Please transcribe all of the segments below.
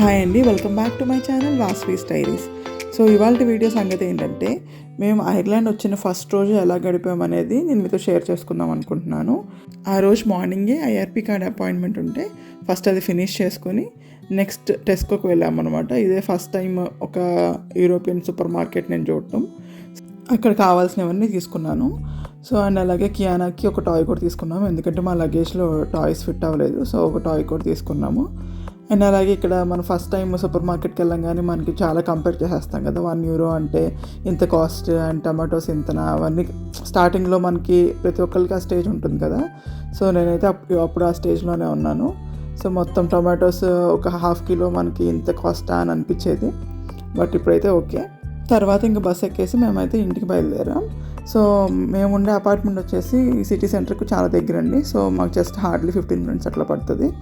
Hi అండి welcome back to my channel Vasvi stories. So ఇవాళ video సంగతి ఏంటంటే మేము ఐర్లాండ్ వచ్చిన ఫస్ట్ రోజు ఎలా గడిపామనేది నేను మీతో షేర్ చేసుకుందాం అనుకుంటున్నాను. ఆ రోజు మార్నింగే ఐఆర్పి కార్డ్ అపాయింట్మెంట్ ఉంటే ఫస్ట్ అది ఫినిష్ చేసుకొని నెక్స్ట్ టెస్కోకి వెళ్ళామన్నమాట. ఇదే ఫస్ట్ టైం ఒక యూరోపియన్ సూపర్ మార్కెట్ నేను చూడటం. అక్కడ కావాల్సినవన్నీ తీసుకున్నాను. సో అండ్ అలాగే కియానాకి ఒక టాయ్ కూడా తీసుకున్నాము ఎందుకంటే మా లగేజ్లో టాయ్స్ ఫిట్ అవ్వలేదు. సో ఒక టాయ్ కూడా తీసుకున్నాము. అండ్ అలాగే ఇక్కడ మనం ఫస్ట్ టైం సూపర్ మార్కెట్కి వెళ్ళంగానే మనకి చాలా కంపేర్ చేసేస్తాం కదా. వన్ యూరో అంటే ఇంత కాస్ట్ అండ్ టమాటోస్ ఇంతనా? అవన్నీ స్టార్టింగ్లో మనకి ప్రతి ఒక్కరికి ఆ స్టేజ్ ఉంటుంది కదా. సో నేనైతే అప్పుడు అప్పుడు ఆ స్టేజ్లోనే ఉన్నాను. సో మొత్తం టమాటోస్ ఒక హాఫ్ కిలో మనకి ఇంత కాస్టా అని అనిపించేది. బట్ ఇప్పుడైతే ఓకే తర్వాత ఇంకా బస్ ఎక్కేసి మేమైతే ఇంటికి బయలుదేరాం. సో మేము ఉండే అపార్ట్మెంట్ వచ్చేసి సిటీ సెంటర్కు చాలా దగ్గర అండి సో మాకు జస్ట్ హార్డ్లీ ఫిఫ్టీన్ మినిట్స్ అట్లా పడుతుంది.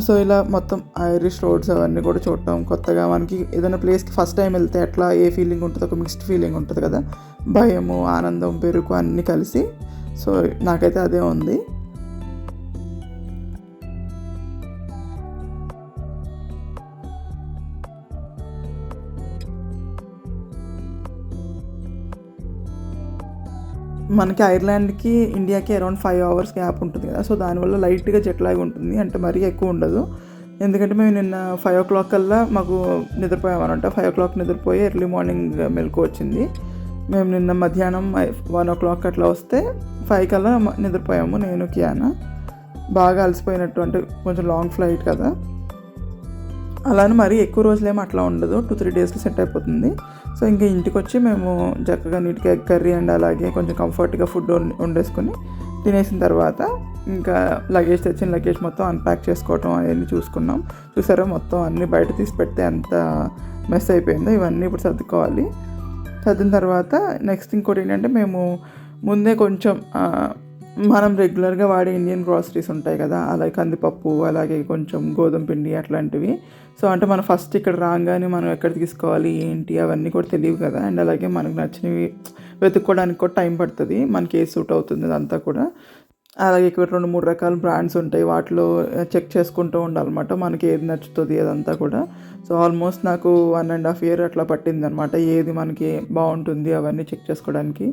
సో ఇలా మొత్తం ఐరిష్ రోడ్స్ అవన్నీ కూడా చూడటం కొత్తగా మనకి ఏదైనా ప్లేస్కి ఫస్ట్ టైం వెళ్తే ఎట్లా ఏ ఫీలింగ్ ఉంటుంది ఒక మిక్స్డ్ ఫీలింగ్ ఉంటుంది కదా. భయము ఆనందం పెరుగు అన్నీ కలిసి. సో నాకైతే అదే ఉంది. మనకి ఐర్లాండ్కి ఇండియాకి అరౌండ్ ఫైవ్ అవర్స్ గ్యాప్ ఉంటుంది కదా సో దానివల్ల లైట్గా జెట్ లాగ్ ఉంటుంది అంటే మరీ ఎక్కువ ఉండదు. ఎందుకంటే మేము నిన్న ఫైవ్ ఓ క్లాక్ కల్లా మాకు నిద్రపోయామన్నమాట. ఫైవ్ ఓ క్లాక్ నిద్రపోయి ఎర్లీ మార్నింగ్ మెలకు వచ్చింది. మేము నిన్న మధ్యాహ్నం వన్ ఓ క్లాక్ అట్లా వస్తే ఫైవ్ కల్లా నిద్రపోయాము నేను కియానా. బాగా అలసిపోయినట్టు అంటే కొంచెం లాంగ్ ఫ్లైట్ కదా. అలానే మరీ ఎక్కువ రోజులేమో అట్లా ఉండదు. టూ త్రీ డేస్లో సెట్ అయిపోతుంది. సో ఇంకా ఇంటికి వచ్చి మేము చక్కగా నీట్గా ఎగ్ కర్రీ అండ్ అలాగే కొంచెం కంఫర్ట్గా ఫుడ్ వం- వండేసుకొని తినేసిన తర్వాత ఇంకా లగేజ్ తెచ్చిన లగేజ్ మొత్తం అన్ప్యాక్ చేసుకోవటం అవన్నీ చూసుకున్నాం. చూసారా మొత్తం అన్నీ బయట తీసి పెడితే అంత మెస్ అయిపోయిందో? ఇవన్నీ ఇప్పుడు సర్దుకోవాలి. సర్దిన తర్వాత నెక్స్ట్ ఇంకోటి ఏంటంటే మేము ముందే కొంచెం మనం రెగ్యులర్గా వాడే ఇండియన్ గ్రాసరీస్ ఉంటాయి కదా అలాగే కందిపప్పు అలాగే కొంచెం గోధుమ పిండి అట్లాంటివి. సో అంటే మనం ఫస్ట్ ఇక్కడ రాగానే మనం ఎక్కడ తీసుకోవాలి ఏంటి అవన్నీ కూడా తెలియవు కదా. అండ్ అలాగే మనకు నచ్చినవి వెతుక్కోవడానికి కూడా టైం పడుతుంది. మనకి ఏ సూట్ అవుతుంది అదంతా కూడా. అలాగే ఇక్కడ రెండు మూడు రకాల బ్రాండ్స్ ఉంటాయి. వాటిలో చెక్ చేసుకుంటూ ఉండాలన్నమాట. మనకి ఏది నచ్చుతుంది అదంతా కూడా. సో ఆల్మోస్ట్ నాకు వన్ అండ్ హాఫ్ ఇయర్ అట్లా పట్టింది అనమాట ఏది మనకి బాగుంటుంది అవన్నీ చెక్ చేసుకోవడానికి.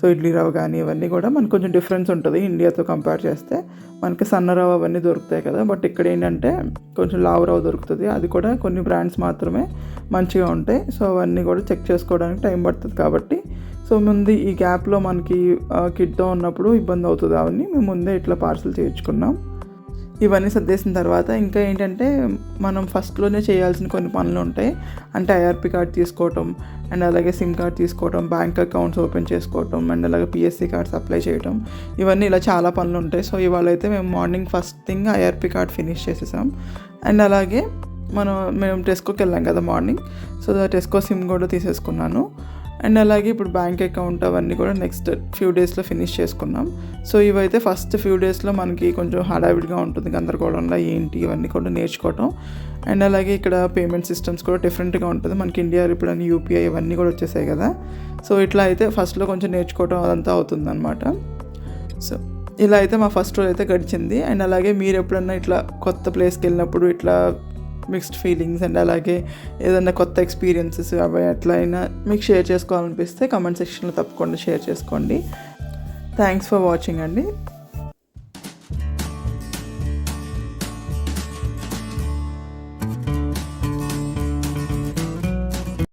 సో ఇడ్లీ రవ్వ కానీ ఇవన్నీ కూడా మనకు కొంచెం డిఫరెన్స్ ఉంటుంది. ఇండియాతో కంపేర్ చేస్తే మనకి సన్న రవ్వ అవన్నీ దొరుకుతాయి కదా. బట్ ఇక్కడ ఏంటంటే కొంచెం లావు రవ్వ దొరుకుతుంది. అది కూడా కొన్ని బ్రాండ్స్ మాత్రమే మంచిగా ఉంటాయి. సో అవన్నీ కూడా చెక్ చేసుకోవడానికి టైం పడుతుంది కాబట్టి సో ముందు ఈ గ్యాప్లో మనకి కిడ్తో ఉన్నప్పుడు ఇబ్బంది అవుతుంది. అవన్నీ మేము ముందే ఇట్లా పార్సల్ చేయించుకున్నాం. ఇవన్నీ సర్దేసిన తర్వాత ఇంకా ఏంటంటే మనం ఫస్ట్లోనే చేయాల్సిన కొన్ని పనులు ఉంటాయి. అంటే ఐఆర్పి కార్డ్ తీసుకోవటం అండ్ అలాగే సిమ్ కార్డ్ తీసుకోవటం బ్యాంక్ అకౌంట్స్ ఓపెన్ చేసుకోవటం అండ్ అలాగే పిఎస్సి కార్డ్స్ అప్లై చేయటం. ఇవన్నీ ఇలా చాలా పనులు ఉంటాయి. సో ఇవాళ అయితే మేము morning first thing IRP card finish చేసేసాం. అండ్ అలాగే మనం మేము టెస్కోకి వెళ్ళాం కదా మార్నింగ్. సో టెస్కో సిమ్ కూడా తీసేసుకున్నాను. అండ్ అలాగే ఇప్పుడు బ్యాంక్ అకౌంట్ అవన్నీ కూడా నెక్స్ట్ ఫ్యూ డేస్లో ఫినిష్ చేసుకున్నాం. సో ఇవైతే ఫస్ట్ ఫ్యూ డేస్లో మనకి కొంచెం హడావిడిగా ఉంటుంది గందరగోళంలో ఏంటి ఇవన్నీ కూడా నేర్చుకోవటం. అండ్ అలాగే ఇక్కడ పేమెంట్ సిస్టమ్స్ కూడా డిఫరెంట్గా ఉంటుంది. మనకి ఇండియా ఇప్పుడు అన్ని యూపీఐ ఇవన్నీ కూడా వచ్చేసాయి కదా. సో ఇట్లా అయితే ఫస్ట్లో కొంచెం నేర్చుకోవటం అదంతా అవుతుందన్నమాట. సో ఇలా అయితే మా ఫస్ట్ రోజు అయితే గడిచింది. అండ్ అలాగే మీరు ఎప్పుడన్నా ఇట్లా కొత్త ప్లేస్కి వెళ్ళినప్పుడు ఇట్లా మిక్స్డ్ ఫీలింగ్స్ అండ్ అలాగే ఏదైనా కొత్త ఎక్స్పీరియన్సెస్ అవి ఎట్లయినా మీకు షేర్ చేసుకోవాలనిపిస్తే కమెంట్ సెక్షన్లో తప్పకుండా షేర్ చేసుకోండి. థ్యాంక్స్ ఫర్ వాచింగ్ అండి.